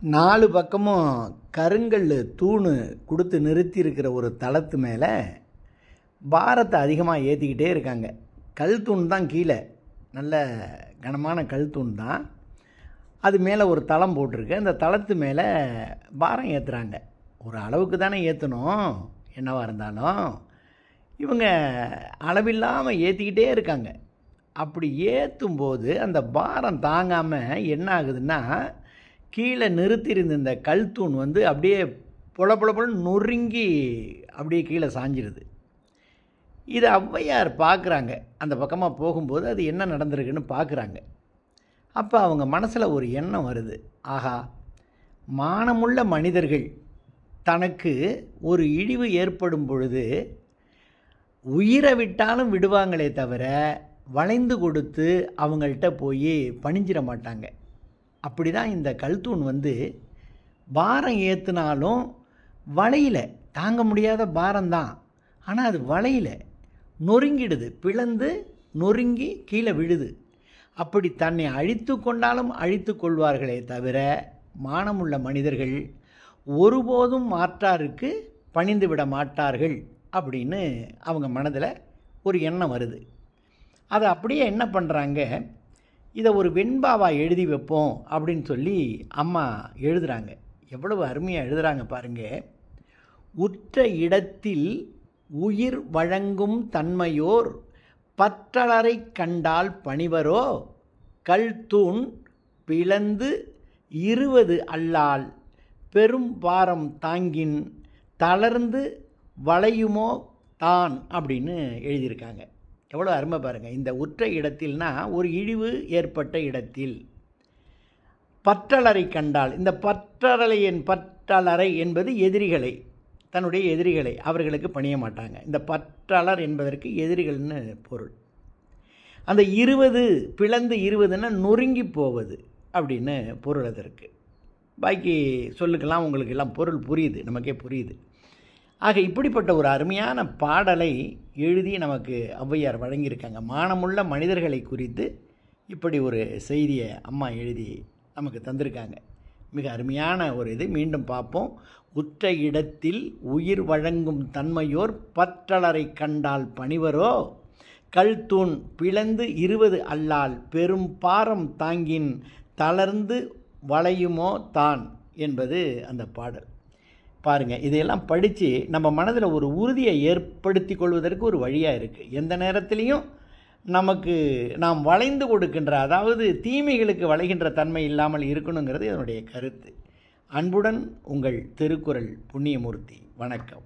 நாலு பக்கமும் கருங்கல் தூணு கொடுத்து நிறுத்தியிருக்கிற ஒரு தளத்து மேலே பாரத்தை அதிகமாக ஏற்றிக்கிட்டே இருக்காங்க. கல் தூண் தான் கீழே. நல்ல கனமான கல் தூண் தான். அது மேலே ஒரு தளம் போட்டிருக்கு. அந்த தளத்து மேலே பாரம் ஏற்றுறாங்க ஒரு அளவுக்கு தானே ஏற்றணும் என்னவாக இருந்தாலும். இவங்க அளவில்லாமல் ஏற்றிக்கிட்டே இருக்காங்க. அப்படி ஏற்றும் போது அந்த பாரம் தாங்காமல் என்ன ஆகுதுன்னா கீழே நிறுத்தியிருந்த இந்த கல் தூண் வந்து அப்படியே புல புல நொறுங்கி அப்படியே கீழே சாஞ்சிருது. இதை ஔவையார் பார்க்குறாங்க அந்த பக்கமாக போகும்போது அது என்ன நடந்திருக்குன்னு பார்க்குறாங்க அப்போ அவங்க மனசில் ஒரு எண்ணம் வருது. ஆஹா மானமுள்ள மனிதர்கள் தனக்கு ஒரு இழிவு ஏற்படும் பொழுது உயிரை விட்டாலும் விடுவாங்களே தவிர வளைந்து கொடுத்து அவங்கள்ட்ட போய் பணிஞ்சிட மாட்டாங்க. அப்படி தான் இந்த கல்தூண் வந்து பாரம் ஏற்றுனாலும் வளையில தாங்க முடியாத பாரம்தான். ஆனால் அது வளையல நொறுங்கிடுது பிளந்து நொறுங்கி கீழே விழுது. அப்படி தன்னை அழித்து கொண்டாலும் அழித்து கொள்வார்களே தவிர மானமுள்ள மனிதர்கள் ஒருபோதும் மாற்றாருக்கு பணிந்து விட மாட்டார்கள் அப்படின்னு அவங்க மனதில் ஒரு எண்ணம் வருது. அதை அப்படியே என்ன பண்ணுறாங்க இதை ஒரு வெண்பாவா எழுதி வைப்போம் அப்படின்னு சொல்லி அம்மா எழுதுகிறாங்க எவ்வளவு அருமையாக எழுதுகிறாங்க பாருங்க. உற்ற இடத்தில் உயிர் வழங்கும் தன்மையோர் பற்றலரை கண்டால் பணிவரோ? கல் தூண் பிளந்து இருவது அல்லால் பெரும் பாரம் தாங்கின் தளர்ந்து வளையுமோ தான்? அப்படின்னு எழுதியிருக்காங்க. எவ்வளோ அருமை பாருங்கள் இந்த உற்ற இடத்தில்னா ஒரு இழிவு ஏற்பட்ட இடத்தில். பற்றலரை கண்டால் இந்த பற்றலையின் பற்றலரை என்பது எதிரிகளை தன்னுடைய எதிரிகளை அவர்களுக்கு பணிய மாட்டாங்க. இந்த பற்றலர் என்பதற்கு எதிரிகள்னு பொருள். அந்த இருபது பிளந்து இருபதுன்னா நொறுங்கி போவது அப்படின்னு பொருள் அதற்கு பாக்கி சொல்லுக்கெல்லாம் உங்களுக்கு எல்லாம் பொருள் புரியுது நமக்கே புரியுது. ஆக இப்படிப்பட்ட ஒரு அருமையான பாடலை எழுதி நமக்கு ஔவையார் வழங்கியிருக்காங்க. மானமுள்ள மனிதர்களை குறித்து இப்படி ஒரு செய்தியை அம்மா எழுதி நமக்கு தந்திருக்காங்க. மிக அருமையான ஒரு இது. மீண்டும் பார்ப்போம். உற்ற இடத்தில் உயிர் வழங்கும் தன்மையோர் பற்றலரை கண்டால் பணிவரோ? கல் தூண் பிளந்து இருவது அல்லால் பெரும் பாரம் தாங்கின் தளர்ந்து வளையுமோ தான்? என்பது அந்த பாடல். பாருங்கள் இதையெல்லாம் படித்து நம்ம மனதில் ஒரு உறுதியை ஏற்படுத்தி கொள்வதற்கு ஒரு வழியாக இருக்குது எந்த நேரத்துலையும் நமக்கு நாம் வளைந்து கொடுக்கின்ற அதாவது தீமைகளுக்கு வளைகின்ற தன்மை இல்லாமல் இருக்கணுங்கிறது என்னுடைய கருத்து. அன்புடன் உங்கள் திருக்குறள் புண்ணியமூர்த்தி. வணக்கம்.